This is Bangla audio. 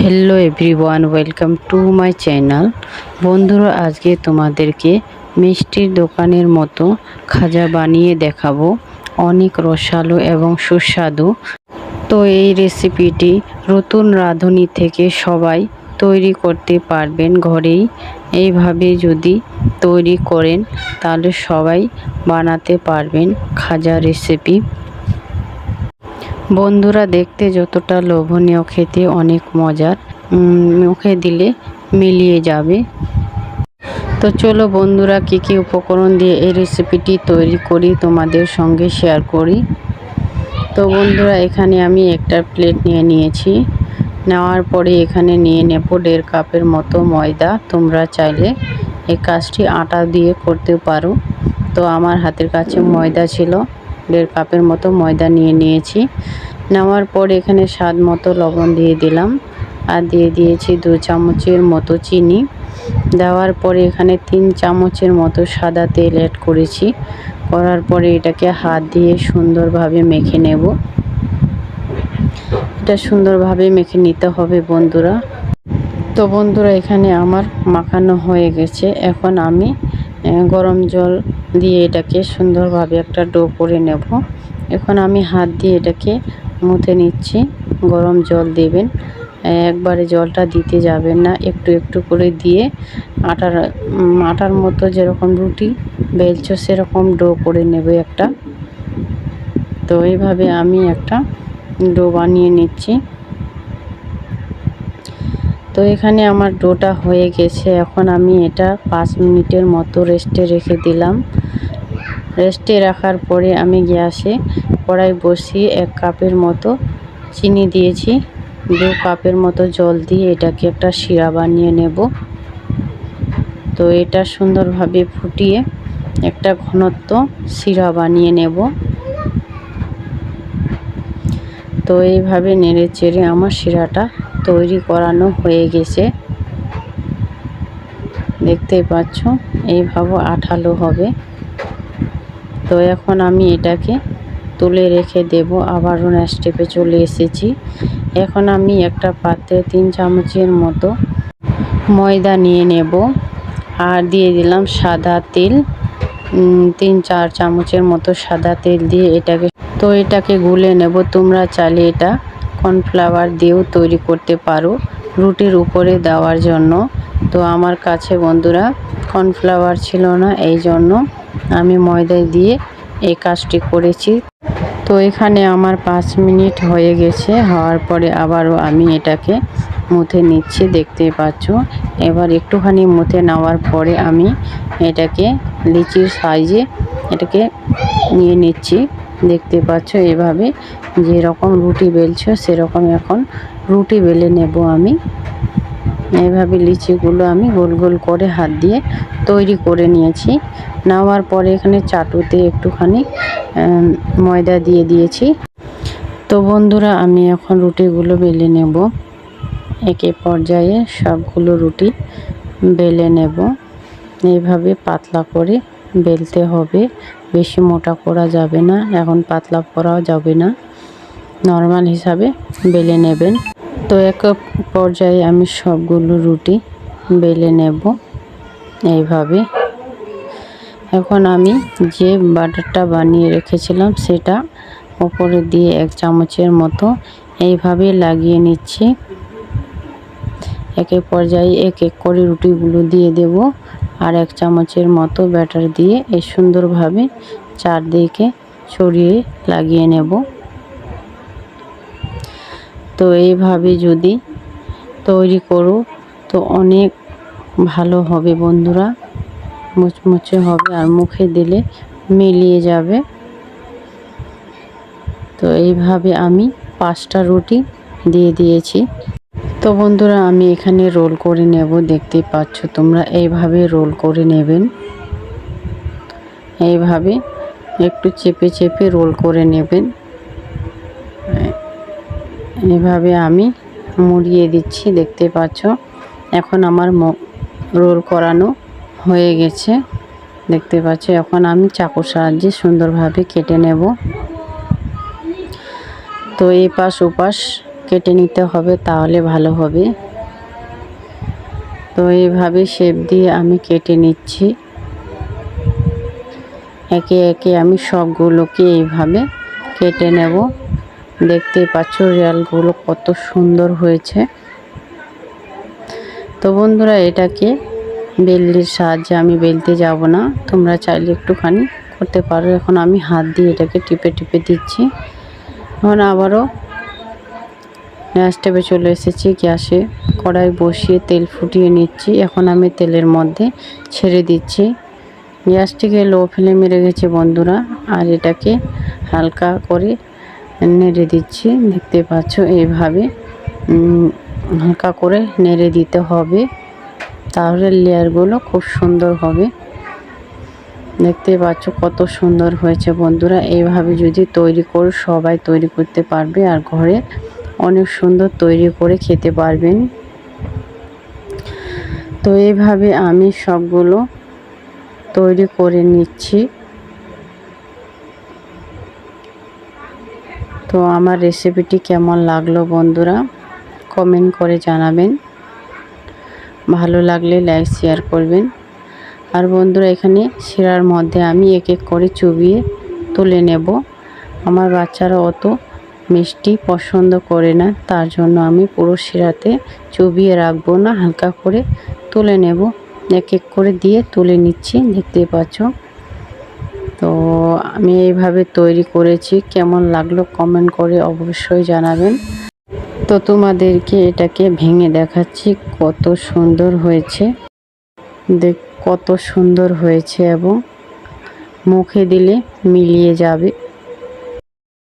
Hello everyone welcome to my channel বন্ধুরা, আজকে তোমাদেরকে মিষ্টির দোকানের মতো খাজা বানিয়ে দেখাবো। অনেক রসালো এবং সুস্বাদু। তো এই রেসিপিটি নতুন রাঁধুনি থেকে সবাই তৈরি করতে পারবেন ঘরেই। এইভাবে যদি তৈরি করেন, তাহলে সবাই বানাতে পারবেন খাজা রেসিপি বন্ধুরা দেখতে যতটা লোভনীয়, খেতে অনেক মজার। মুখে দিলে মিলিয়ে যাবে। তো চলো বন্ধুরা, কী কী উপকরণ দিয়ে এই রেসিপিটি তৈরি করি, তোমাদের সঙ্গে শেয়ার করি। তো বন্ধুরা, এখানে আমি একটা প্লেট নিয়ে নিয়েছি। নেওয়ার পরে এখানে নিয়ে নেব দেড় কাপের মতো ময়দা। তোমরা চাইলে এই কাজটি আটা দিয়ে করতে পারো। তো আমার হাতের কাছে ময়দা ছিল। দেড় কাপের মতো ময়দা নিয়ে নিয়েছি। নেওয়ার পর এখানে স্বাদ মতো লবণ দিয়ে দিলাম আর দিয়ে দিয়েছি দু চামচের মতো চিনি। দেওয়ার পরে এখানে তিন চামচের মতো সাদা তেল অ্যাড করেছি। করার পরে এটাকে হাত দিয়ে সুন্দরভাবে মেখে নেব। এটা সুন্দরভাবে মেখে নিতে হবে বন্ধুরা। তো বন্ধুরা, এখানে আমার মাখানো হয়ে গেছে। এখন আমি গরম জল দিয়ে এটাকে সুন্দরভাবে একটা ডো করে নেব। এখন আমি হাত দিয়ে এটাকে মুথে নিচ্ছি। গরম জল দেবেন। একবারে জলটা দিতে যাবেন না। একটু একটু করে দিয়ে আটার আটার মতো যেরকম রুটি বেলছো সেরকম ডো করে নেবে একটা। তো এইভাবে আমি একটা ডো বানিয়ে নিচ্ছি। তো এখানে আমার ডোটা হয়ে গেছে। এখন আমি এটা পাঁচ মিনিটের মতো রেস্টে রেখে দিলাম। রেস্টে রাখার পরে আমি গ্যাসে কড়াই বসিয়ে এক কাপের মতো চিনি দিয়েছি। দু কাপের মতো জল দিয়ে এটাকে একটা শিরা বানিয়ে নেব। তো এটা সুন্দরভাবে ফুটিয়ে একটা ঘনত্ব শিরা বানিয়ে নেব। তো এইভাবে নেড়ে চেড়ে আমার শিরাটা তৈরি করানো হয়ে গেছে। দেখতেই পাচ্ছ এইভাবে আঠালো হবে। তো এখন আমি এটাকে তুলে রেখে দেব, আবারও স্টেপে চলে এসেছি। এখন আমি একটা পাত্রে তিন চামচের মতো ময়দা নিয়ে নেব, আর দিয়ে দিলাম সাদা তেল। তিন চার চামচের মতো সাদা তেল দিয়ে এটাকে, তো এটাকে গুলে নেব, তোমরা চাইলে এটা কর্নফ্লাওয়ার দিয়েও তৈরি করতে পারো রুটির উপরে দেওয়ার জন্য। তো আমার কাছে বন্ধুরা কর্নফ্লাওয়ার ছিল না, এই জন্য আমি ময়দা দিয়ে এই কাজটি করেছি। তো এখানে আমার পাঁচ মিনিট হয়ে গেছে, হওয়ার পরে আবারও আমি এটাকে মুথে নিচ্ছি দেখতে পাচ্ছ। এবার একটুখানি মুথে নেওয়ার পরে আমি এটাকে লিচির সাইজে এটাকে নিয়ে নিচ্ছি। দেখতে পাচ্ছ এভাবে, যেরকম রুটি বেলছো সেরকম এখন রুটি বেলে নেব আমি। এইভাবে লিচিগুলো আমি গোল গোল করে হাত দিয়ে তৈরি করে নিয়েছি। নেওয়ার পরে এখানে চাটুতে একটুখানি ময়দা দিয়ে দিয়েছি। তো বন্ধুরা, আমি এখন রুটিগুলো বেলে নেব। একে পর্যায়ে সবগুলো রুটি বেলে নেব। এইভাবে পাতলা করে বেলতে হবে। বেশি মোটা করা যাবে না, এখন পাতলা করাও যাবে না। নর্মাল হিসাবে বেলে নেবেন। তো এক পর্যায়ে আমি সবগুলো রুটি বেলে নেব এইভাবে। এখন আমি যে বাটারটা বানিয়ে রেখেছিলাম সেটা ওপরে দিয়ে এক চামচের মতো এইভাবে লাগিয়ে নিচ্ছি। এক পর্যায়ে এক এক করে রুটিগুলো দিয়ে দেব। আর এক চামচের মতো ব্যাটার দিয়ে এই সুন্দরভাবে চারদিকে ছড়িয়ে লাগিয়ে নেব। তো এইভাবে যদি তৈরি করো, তো অনেক ভালো হবে বন্ধুরা। মুচমুচে হবে আর মুখে দিলে মিলিয়ে যাবে। তো এইভাবে আমি পাঁচটা রুটি দিয়ে দিয়েছি। তো বন্ধুরা, আমি এখানে রোল করে নেব, দেখতেই পাচ্ছ তোমরা, এইভাবে রোল করে নেবেন। এইভাবে একটু চেপে চেপে রোল করে নেবেন। এভাবে আমি মুড়িয়ে দিচ্ছি, দেখতে পাচ্ছ। এখন আমার রোল করানো হয়ে গেছে, দেখতে পাচ্ছ। এখন আমি চাকুর সাহায্যে সুন্দরভাবে কেটে নেব। তো এই পাশ ওপাশ কেটে নিতে হবে, তাহলে ভালো হবে। তো এইভাবে শেপ দিয়ে আমি কেটে নিচ্ছি। একে একে আমি সবগুলোকে এইভাবে কেটে নেব। দেখতেই পাচ্ছ রিয়ালগুলো কত সুন্দর হয়েছে। তো বন্ধুরা, এটাকে বেল্লির সাহায্যে আমি বেলতে যাব না। তোমরা চাইলে একটুখানি করতে পারো। এখন আমি হাত দিয়ে এটাকে টিপে টিপে দিচ্ছি। এখন আবারও গ্যাস টেপে চলে এসেছি, গ্যাসে কড়াই বসিয়ে তেল ফুটিয়ে নিচ্ছি। এখন আমি তেলের মধ্যে ছেড়ে দিচ্ছি। গ্যাসটিকে লো ফ্লেমে রেখেছি বন্ধুরা, আর এটাকে হালকা করে নেড়ে দিচ্ছি। দেখতে পাচ্ছ, এইভাবে হালকা করে নেড়ে দিতে হবে। তাহলে লেয়ারগুলো খুব সুন্দর হবে। দেখতে পাচ্ছ, কত সুন্দর হয়েছে বন্ধুরা। এইভাবে যদি তৈরি করে সবাই তৈরি করতে পারবে, আর ঘরে অনেক সুন্দর তৈরি করে খেতে পারবেন। তো এইভাবে আমি সবগুলো তৈরি করে নিচ্ছি। তো আমার রেসিপিটি কেমন লাগল বন্ধুরা, কমেন্ট করে জানাবেন। ভালো লাগলে লাইক, শেয়ার করবেন। আর বন্ধুরা, এখানে শিরার মধ্যে আমি এক এক করে চুবিয়ে তুলে নেব। আমার বাচ্চারা অত মিষ্টি পছন্দ করে না, তার জন্য আমি পুরো শিরাতে চুবিয়ে রাখব না, হালকা করে তুলে নেব। এক এক করে দিয়ে তুলে নিচ্ছি, দেখতে পাচ্ছ? তো আমি এইভাবে তৈরি করেছি, কেমন লাগল কমেন্ট করে অবশ্যই জানাবেন। তো তোমাদেরকে এটাকে ভেঙে দেখাচ্ছি, কত সুন্দর হয়েছে। দেখ, কত সুন্দর হয়েছে এবং মুখে দিলে মিলিয়ে যাবে।